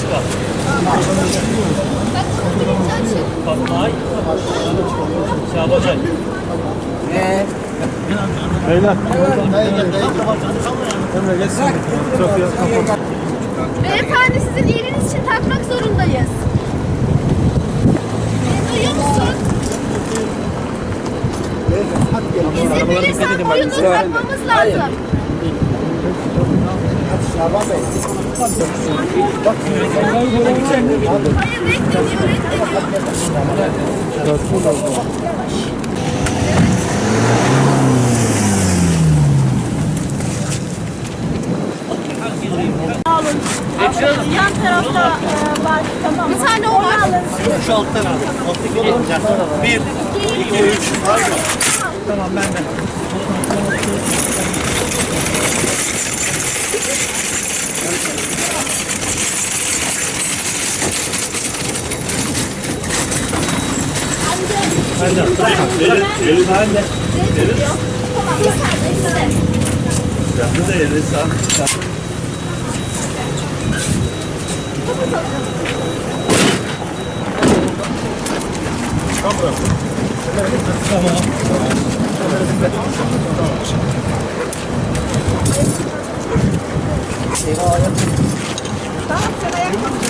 Burası var. Fatmay, Şabacan. Beyler. Emre geçsin. Sofya kapat. Beyefendi sizin iyiliğiniz için takmak zorundayız. Beni duyuyor musun? İzin verirsen boyunu takmamız lazım. Tamam. Bir tane o var. Alttan. Bir, iki, üç. Tamam ben de. Ben de. Elin ben de. Tamam. Ben de elin sağ.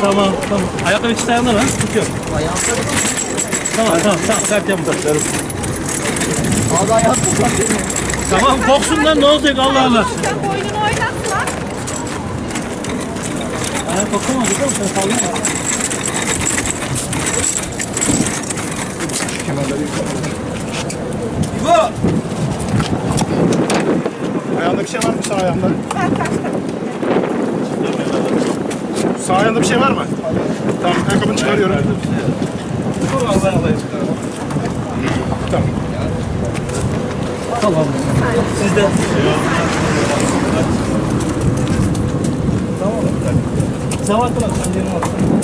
Tamam tamam. Ayakkabı hiç dayanır ha? Tutuyor. Tamam tamam tamam. Kalp yapma. Tamam koksundan ne olacak Allah Allah. Sen boynunu oynatma. Ayak kokma değil mi? Sen sallama. Ayağında bir şey var mı sağ ayağında? Sağ ayağında bir şey var mı? Tamam ayakkabını çıkarıyorum. Tamam. Tamam. Siz de. Tamam. Sabahattin bak sen